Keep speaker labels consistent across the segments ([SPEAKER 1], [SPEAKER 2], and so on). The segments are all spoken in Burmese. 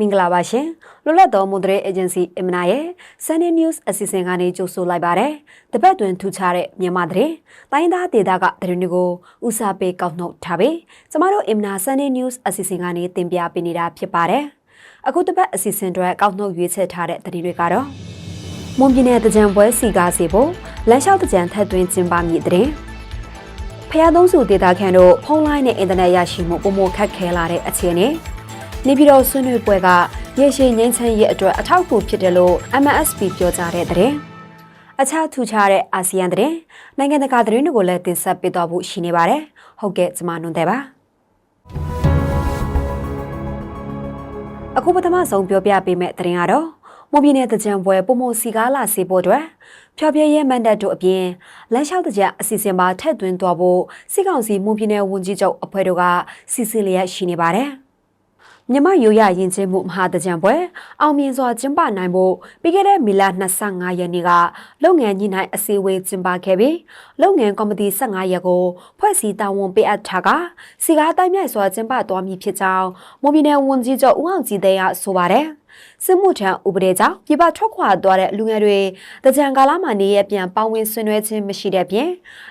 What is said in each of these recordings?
[SPEAKER 1] မင်္ဂလာပါရှင်လွတ်လပ်သောမွန်တရေအေဂျင်စီအမနာရဲ့ Sunday News အစီအစဉ်ကနေကြိုဆိုလိုက်ပါတယ်တပတ်တွင်ထူခြားတဲ့မြန်မာသတင်းတိုင်းသားဒေသကသတင်းတွေကိုဦးစားပေးကောက်နှုတ်ထားပြီးကျမတို့အမနာ Sunday News အစီအစဉ်ကနေတင်ပြပေးနေတာဖြစ်ပါတယ်အခုတပတ်အစီအစဉ်တွေကောက်နှုတ်ရွေးချယ်ထားတဲ့သတင်းတွေကတော့မွန်ပြည်နယ်တကြံပွဲစီကားစီဖို့လမ်းလျှောက်တကြံထက်သွင်းကျင်းပမည့်သတင်းဖျားသုံးစုဒေတာခန့်တို့ဖုန်းလိုင်းနဲ့အင်တာနက်ရရှိမှုပုံမခက်ခဲလာတဲ့အခြေအနေ နေပြည်တော်ဆွေးနွေးပွဲကရေရှည်ငင်းချမ်းရဲ့အတွက်အထောက်အကူဖြစ်တယ်လို့ MSP ပြောကြားတဲ့တဲ့။အခြားထူခြားတဲ့အာဆီယံတဲ့နိုင်ငံတကာသတင်းတွေကိုလည်းတင်ဆက်ပေးသွားဖို့ရှိနေပါတယ်။ဟုတ်ကဲ့ကျွန်မနွန်တဲ့ပါ။အခုပထမဆုံးပြောပြပေးမယ့်သတင်းကတော့မွန်ပြည်နယ်တကြံပွဲပုံမစီကားလာစေဖို့အတွက်ဖျော်ဖြေရဲမန်တပ်တို့အပြင်လမ်းလျှောက်တကြံအစီအစဉ်ပါထက်သွင်းသွားဖို့စစ်ကောင်စီမွန်ပြည်နယ်ဝန်ကြီးချုပ်အဖွဲ့တို့ကစီစဉ်လျက်ရှိနေပါတယ်။ မြမရိုးရရင်ချင်းမှုမဟာတကြံပွဲအောင်မြင်စွာကျင်းပနိုင်ဖို့ပြီးခဲ့တဲ့မေလ25ရက်နေ့ကလုပ်ငန်းညှိနှိုင်းအစည်းအဝေးကျင်းပခဲ့ပြီးလုပ်ငန်းကော်မတီ15ရက်ကိုဖွဲ့စည်းတာဝန်ပေးအပ်ထားကစီကားတိုင်းမြိုက်စွာကျင်းပသွားမည်ဖြစ်ကြောင်းမွန်ပြည်နယ်ဝန်ကြီးချုပ်ဦးအောင်ကြည်တဲ့ကဆိုပါတယ်။ စစ်မှုထမ်းဥပဒေကြောင့်ပြပထွက်ခွာသွားတဲ့လူငယ်တွေတကြံကာလမှာနေရပြန်ပေါင်းဝင်ဆွေးနွေးခြင်းမရှိတဲ့ပြင်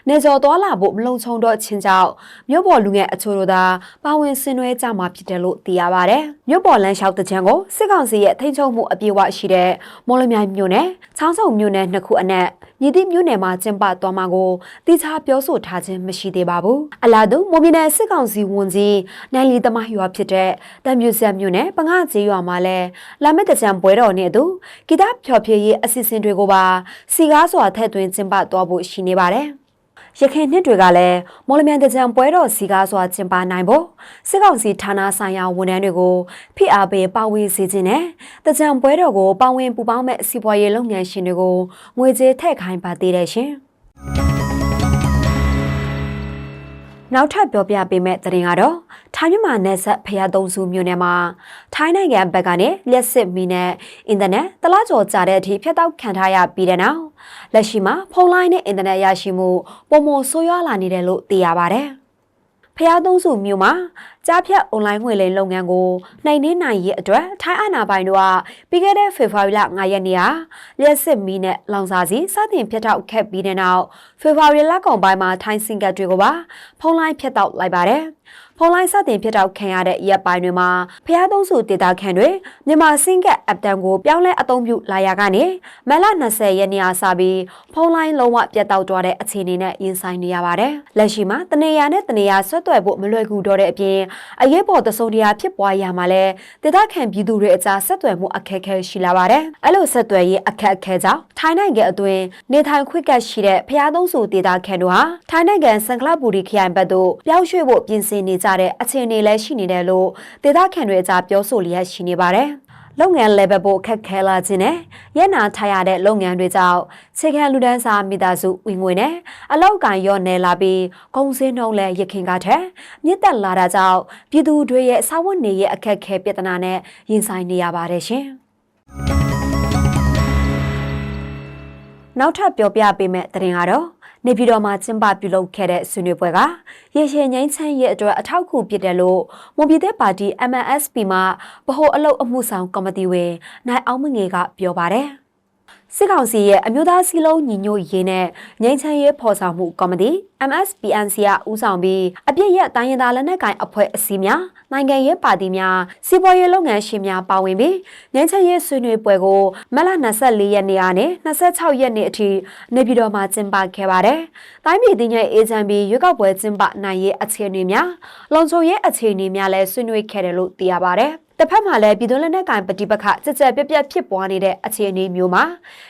[SPEAKER 1] နေစော်သွားလာဖို့မလုံခြုံတော့ခြင်းကြောင့်မြို့ပေါ်လူငယ်အချို့တို့သာပေါင်းဝင်ဆွေးနွေးကြမှာဖြစ်တယ်လို့သိရပါဗျ။မြို့ပေါ်လမ်းလျှောက်တကြံကိုစစ်ကောင်စီရဲ့ထိန်းချုပ်မှုအပြည့်အဝရှိတဲ့မော်လမြိုင်မြို့နယ်ချောင်းစုံမြို့နယ်နှစ်ခုအနက် မြည်သည့်မြို့နယ်မှာကျင်းပသွားမှာကိုတိကျပြောဆိုထားခြင်းမရှိသေးပါဘူး။အလားတူမိုမီနယ်စစ်ကောင်စီဝန်ကြီးနိုင်လီတမရွာဖြစ်တဲ့တံမြူဆက်မြို့နယ်ပငါကျေးရွာမှာလည်းလာမယ့်တကြံပွဲတော်နဲ့အတူဂီတဖျော်ဖြေရေးအစီအစဉ်တွေကိုပါစီကားစွာထည့်သွင်းကျင်းပသွားဖို့ရှိနေပါတယ်။ ရခိုင်နှစ်တွေကလည်းမော်လမြိုင်တကြံပွဲတော်စီကားစွာကျင်းပနိုင်ဖို့စစ်ကောင်စီဌာနဆိုင်ရာဝန်ထမ်းတွေကိုဖိအားပေးပါဝင်စေခြင်းနဲ့တကြံပွဲတော်ကိုပါဝင်ပူးပေါင်းမဲ့စီးပွားရေးလုပ်ငန်းရှင်တွေကိုငွေကြေးထည့်ခိုင်းပါသေးတယ်ရှင်။ နောက်ထပ်ပြောပြပေးမယ့်သတင်းကတော့ထိုင်းမြန်မာနယ်စပ်ဖျားသုံးစုမြို့နယ်မှာထိုင်းနိုင်ငံဘက်ကနေလျှက်စစ်မီနဲ့အင်တာနက်တလားကျော်ကြာတဲ့အထိဖျက်တောက်ခံထားရပြီးတဲ့နောက်လက်ရှိမှာဖုန်းလိုင်းနဲ့အင်တာနက်ရရှိမှုပုံမဆိုးရွားလာနေတယ်လို့သိရပါဗျ။ဖျားသုံးစုမြို့မှာကြားဖြတ်အွန်လိုင်းငွေလိမ်လုပ်ငန်းကိုနှိမ်နှင်းနိုင်ရေးအတွက်ထိုင်းအာဏာပိုင်တို့ကပြီးခဲ့တဲ့ဖေဖော်ဝါရီလ9ရက်နေ့ကလျှက်စစ်မီးနဲ့လောင်စာစီစတင်ဖျက်တောက်ခဲ့ပြီးတဲ့နောက်ဖေဖော်ဝါရီလကုန်ပိုင်းမှာထိုင်းစင်ကတ်တွေကိုပါဖုန်းလိုင်းဖျက်တောက်လိုက်ပါတယ်။ဖုန်းလိုင်းစတင်ဖြစ်တော့ခံရတဲ့ရက်ပိုင်းတွေမှာဖျားသုံးစုဒေတာခန့်တွေမြန်မာစင်ကက်အပ်တန်ကိုပြောင်းလဲအသုံးပြုလာရကနေမလ20ရက်နေ့အားစပြီးဖုန်းလိုင်းလုံးဝပြတ်တောက်သွားတဲ့အခြေအနေနဲ့ရင်ဆိုင်နေရပါတယ်။လက်ရှိမှာတနေရာနဲ့တနေရာဆွတ်သွယ်ဖို့မလွယ်ကူတော့တဲ့အပြင်အရေးပေါ်တစုံတရာဖြစ်ပွားရမှာလဲဒေတာခန့်ပြည်သူတွေအကြားဆက်သွယ်မှုအခက်အခဲရှိလာပါတယ်။အဲ့လိုဆက်သွယ်ရေးအခက်အခဲကြောင့်ထိုင်းနိုင်ငံအတွင်းနေထိုင်ခွင့်ကရှိတဲ့ဖျားသုံးစုဒေတာခန့်တို့ဟာထိုင်းနိုင်ငံစံခလပူရီခရိုင်ဘက်သို့ပြောင်းရွှေ့ဖို့ပြင်ဆင်နေကြတဲ့အခြေအနေလည်းရှိနေတယ်လို့ဒေသခံတွေအကြားပြောဆိုလျက်ရှိနေပါတယ်။ လုပ်ငန်း level ဖို့ခက်ခဲလာခြင်းနဲ့ရနာထားရတဲ့လုပ်ငန်းတွေကြောင့်ခြေခံလူဒန်းစာမိသားစုဝင်ငွေနဲ့အလောက်ကန်ရော့နေလာပြီးကုန်စည်နှုန်းလည်းရခင်ကထက်မြင့်တက်လာတာကြောင့်ပြည်သူတွေရဲ့စာဝတ်နေရဲ့အခက်အခဲပြဿနာနဲ့ရင်ဆိုင်နေရပါတယ်ရှင်။နောက်ထပ်ပြောပြပေးမယ့်သတင်းကတော့ နေပြည်တော်မှာကျင်းပပြုလုပ်ခဲ့တဲ့ဆွေးနွေးပွဲကရေရှည်ငိမ့်ချမ်းရဲ့အတွက်အထောက်အကူဖြစ်တယ်လို့မွန်ပြည်သက်ပါတီ MNSP မှဗဟိုအလုပ်အမှုဆောင်ကော်မတီဝင်နိုင်အောင်မငယ်ကပြောပါတယ်။ စစ်ကောင်စီရဲ့အမျိုးသားစည်းလုံးညီညွတ်ရေးနဲ့ငြိမ်းချမ်းရေးဖော်ဆောင်မှုကော်မတီ MSPNC ကဦးဆောင်ပြီးအပြစ်ရက်တိုင်းရင်းသားလက်နက်ကိုင်အဖွဲ့အစည်းများနိုင်ငံရေးပါတီများစီးပွားရေးလုပ်ငန်းရှင်များပါဝင်ပြီးငြိမ်းချမ်းရေးဆွေးနွေးပွဲကိုမလ24ရက်နေ့ကနေ26ရက်နေ့အထိနေပြည်တော်မှာကျင်းပခဲ့ပါတယ်။တိုင်းပြည်တည်ငြိမ်အေဂျင်ပြီးရွေးကောက်ပွဲကျင်းပနိုင်ရေးအခြေအနေများလုံခြုံရေးအခြေအနေများလည်းဆွေးနွေးခဲ့တယ်လို့သိရပါတယ်။ တစ်ဖက်မှာလည်းပြည်သူလက်နက်ကိုင်ပဋိပက္ခကြကြပြက်ပြက်ဖြစ်ပွားနေတဲ့အခြေအနေမျိုးမှာ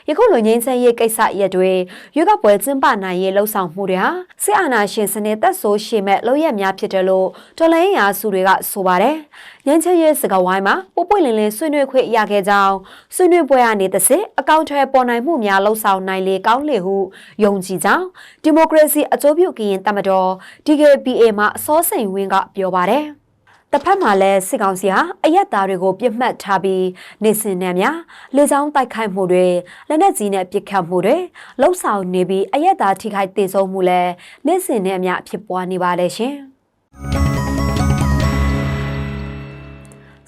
[SPEAKER 1] ယခုလိုငင်းဆန်းရေးကိစ္စရက်တွေရွေးကောက်ပွဲကျင်းပနိုင်ရေးလှုံ့ဆော်မှုတွေဟာစစ်အာဏာရှင်စနစ်သက်ဆိုးရှည်မဲ့လုပ်ရက်များဖြစ်တယ်လို့တော်လိုင်းရာစုတွေကဆိုပါတယ်။ငင်းချမ်းရေးစကားဝိုင်းမှာပို့ပွင့်လင်းလင်းဆွေးနွေးခွင့်ရခဲ့ကြောင်းဆွေးနွေးပွဲကနေသစစ်အကောင့်ထဲပေါ်နိုင်မှုများလှုံ့ဆော်နိုင်လေကောင်းလေဟုယုံကြည်ကြောင်းဒီမိုကရေစီအကျိုးပြုကရင်တမတော် DKBA မှအစောစိန်ဝင်းကပြောပါတယ်။ တစ်ဖက်မှာလည်းစစ်ကောင်စီဟာအရက်သားတွေကိုပြစ်မှတ်ထားပြီးနေစင်နယ်များလေကြောင်းတိုက်ခိုက်မှုတွေလက်နက်ကြီးနဲ့ပစ်ခတ်မှုတွေလှုပ်ဆောင်နေပြီးအရက်သားထိခိုက်ဒေဆုံးမှုလည်းနေစင်နယ်အများဖြစ်ပွားနေပါလေရှင်။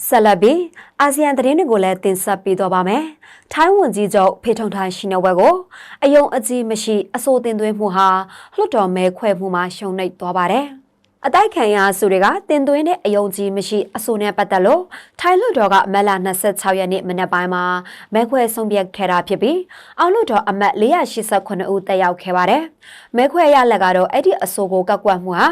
[SPEAKER 1] စဆက်လက်ပြီးအာဆီယံသတင်းတွေကိုလည်းတင်ဆက်ပေးတော့ပါမယ်။ထိုင်းဝန်ကြီးချုပ်ဖေထုံထိုင်းရှင်နဝက်ကိုအယုံအကြည်မရှိအဆိုတင်သွင်းမှုဟာလွှတ်တော်မဲခွဲမှုမှာရှုံနိမ့်သွားပါတယ်။ အတိုက်ခံရစုတွေကတင်သွင်းတဲ့အယုံကြည်မရှိအဆိုနဲ့ပတ်သက်လို့ထိုင်းလွှတ်တော်ကမက်လာ26ရက်နေ့မနက်ပိုင်းမှာမဲခွဲဆုံးဖြတ်ခဲ့တာဖြစ်ပြီးအောက်လွှတ်တော်အမတ်489ဦးတက်ရောက်ခဲ့ပါတယ်။မဲခွဲရလက်ကတော့အဲ့ဒီအဆိုကိုကောက်ကွက်မှုဟာ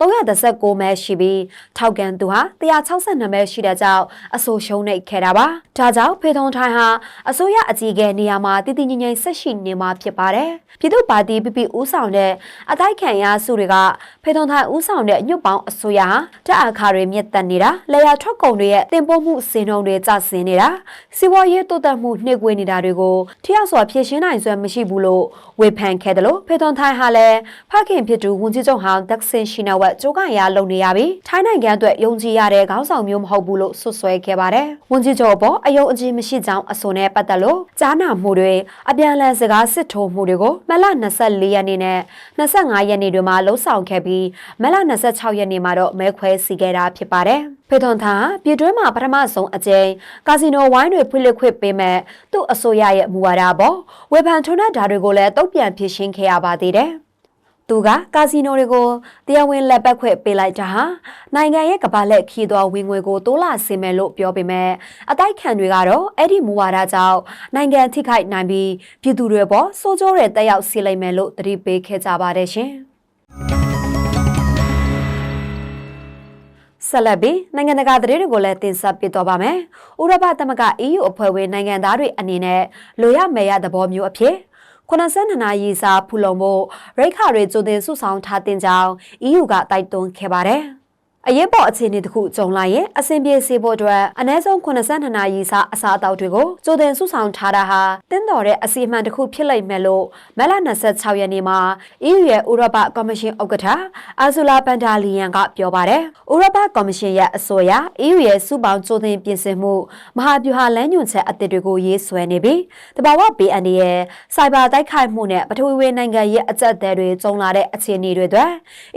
[SPEAKER 1] 339မဲရှိပြီးထောက်ကန်သူဟာ162မဲရှိတဲ့ကြောင့်အဆိုရှုံးနေခဲ့တာပါ။ဒါကြောင့်ဖေထုံထိုင်းဟာအစိုးရအကြီးအကဲနေရာမှာတည်တည်ငြိမ်ငြိမ်ဆက်ရှိနေမှာဖြစ်ပါတယ်။ပြည်သူ့ပါတီ PP ဦးဆောင်တဲ့အတိုက်ခံရစုတွေကဖေထုံထိုင်းဦးဆောင်တဲ့ညွတ်ပေါင်းအစိုးရဟာတက်အခါတွေမြင့်တက်နေတာလေယာထွက်ကုန်တွေရဲ့တင်ပို့မှုစင်နှုန်းတွေကျဆင်းနေတာစီးပွားရေးတိုးတက်မှုနှိမ့်ကွေးနေတာတွေကိုထိရောက်စွာဖြေရှင်းနိုင်စွမ်းမရှိဘူးလို့ဝေဖန်ခဲ့တယ်လို့ဖေထုံထိုင်းဟာလည်းဖခင်ဖြစ်သူဝန်ကြီးချုပ်ဟောင်းဒက်ဆင်ရှိနဝက်ကြိုးကရလုံနေရပြီးထိုင်းနိုင်ငံအတွက်ယုံကြည်ရတဲ့ခေါင်းဆောင်မျိုးမဟုတ်ဘူးလို့ဆွဆွဲခဲ့ပါတယ်ဝန်ကြီးချုပ်ပေါ်အယုံအကြည်မရှိကြောင်းအဆိုနဲ့ပတ်သက်လို့ကြားနာမှုတွေအပြန်အလှန်စကားစစ်ထိုးမှုတွေကိုမလ24ရက်နေ့နဲ့25ရက်နေ့တွေမှာလှုပ်ဆောင်ခဲ့ပြီးမလ26ရက်နေ့မှာတော့မဲခွဲစီခဲ့တာဖြစ်ပါတယ်ဖေထွန်သာပြည်တွင်းမှာပထမဆုံးအကြိမ်ကာစီနိုဝိုင်းတွေဖွင့်လှစ်ခွင့်ပေးမဲ့သူ့အစိုးရရဲ့မူဝါဒပေါ်ဝေဖန်ထုံးတဲ့ဓာတ်တွေကိုလည်းတုံ့ပြန်ဖြေရှင်းခဲ့ရပါသေးတယ်သူကကာစီနိုတွေကိုတရားဝင်လက်ပတ်ခွင့်ပေးလိုက်တာဟာနိုင်ငံရဲ့ကမ္ဘာလက်ခီးသွွားဝင်ငွေကိုတိုးလာစေမယ်လို့ပြောပေမဲ့အတိုက်ခံတွေကတော့အဲ့ဒီမူဝါဒကြောင့်နိုင်ငံထိခိုက်နိုင်ပြီးပြည်သူတွေပေါ်စိုးကျိုးတဲ့တက်ရောက်စေလိမ့်မယ်လို့သတိပေးခဲ့ကြပါတယ်ရှင်။ ဆက်လက်ပြီးနိုင်ငံတကာသတင်းတွေကိုလည်းတင်ဆက်ပေးတော့ပါမယ်။ဥရောပသမဂ္ဂ EU အဖွဲ့ဝင်နိုင်ငံသားတွေအနေနဲ့လိုရမယ်ရသဘောမျိုးအဖြစ်92နာရီစာဖူလုံဖို့ရိခါတွေကြိုတင်စုဆောင်ထားတင်ကြောင်း EU ကတိုက်တွန်းခဲ့ပါတယ်။ အရေးပေါ်အခြေအနေတစ်ခုကြုံလာရင်အဆင်ပြေစေဖို့အတွက်အနည်းဆုံး82နာရီစာအစားအသောက်တွေကိုကြိုတင်စုဆောင်ထားတာဟာတင်းတော်တဲ့အစီအမံတစ်ခုဖြစ်လိမ့်မယ်လို့မလ26ရက်နေ့မှာ EU ရဲ့ဥရောပကော်မရှင်ဥက္ကဋ္ဌအာဇူလာပန်ဒါလီယန်ကပြောပါတယ်။ဥရောပကော်မရှင်ရဲ့အဆိုအရ EU ရဲ့စုပေါင်းကြိုတင်ပြင်ဆင်မှုမဟာဗျူဟာလမ်းညွှန်ချက်အသစ်တွေကိုရေးဆွဲနေပြီးတဘာဝဘေးအန္တရာယ်စိုက်ဘာတိုက်ခိုက်မှုနဲ့ပထဝီဝင်နိုင်ငံရဲ့အကြက်တဲတွေကျုံလာတဲ့အခြေအနေတွေအတွက်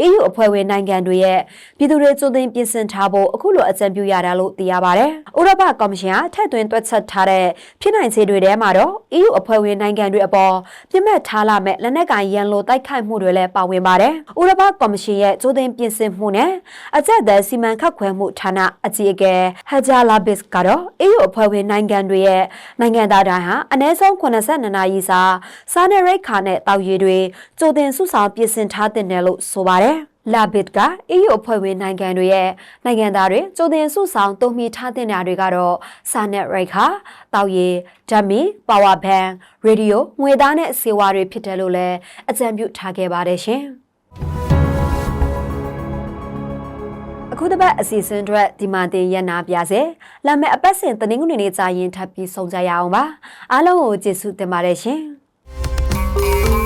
[SPEAKER 1] EU အဖွဲ့ဝင်နိုင်ငံတွေရဲ့ပြည်သူတွေကြိုတင်ပြင်ဆင်ထားဖို့အခုလိုအကြံပြုရတာလို့သိရပါတယ်။ဥရောပကော်မရှင်ကထက်သွင်းတွက်ချက်ထားတဲ့ဖြစ်နိုင်ခြေတွေထဲမှာတော့ EU အဖွဲ့ဝင်နိုင်ငံတွေအပေါ်ပြစ်မှတ်ထားလာမဲ့လက်နက်ကင်ရန်လိုတိုက်ခိုက်မှုတွေလည်းပါဝင်ပါတယ်။ဥရောပကော်မရှင်ရဲ့ကြိုတင်ပြင်ဆင်မှုနဲ့အကြက်သက်စီမံခန့်ခွဲမှုဌာနအကြီးအကဲဟဂျာလာဘစ်ကတော့ EU အဖွဲ့ဝင်နိုင်ငံတွေရဲ့နိုင်ငံသားတိုင်းဟာအနည်းဆုံး82နာရီစာစားနပ်ရိက္ခာနဲ့တောက်ရည်တွေကြိုတင်စုဆောင်ပြင်ဆင်ထားတဲ့တယ်လို့ဆိုပါတယ်။ လာဘစ်က EU အဖွဲ့ဝင်နိုင်ငံတွေရဲ့နိုင်ငံသားတွေကြိုတင်စုဆောင်တုံ့မိထားတဲ့နေရာတွေကတော့စာနယ်ရိတ်ခါတောက်ရည်ဓာတ်မီပါဝါဘန်ရေဒီယိုငွေသားနဲ့စေဝါတွေဖြစ်တယ်လို့လည်းအကြံပြုထားခဲ့ပါတယ်ရှင်အခုတစ်ပတ်အစီအစဉ်အတွက်ဒီမှာတင်ရနာပြစေ။လာမယ့်အပတ်စဉ်တနင်္ဂနွေနေ့ကြာရင်ထပ်ပြီးဆုံကြရအောင်ပါ။အားလုံးကိုကျေးဇူးတင်ပါတယ်ရှင်။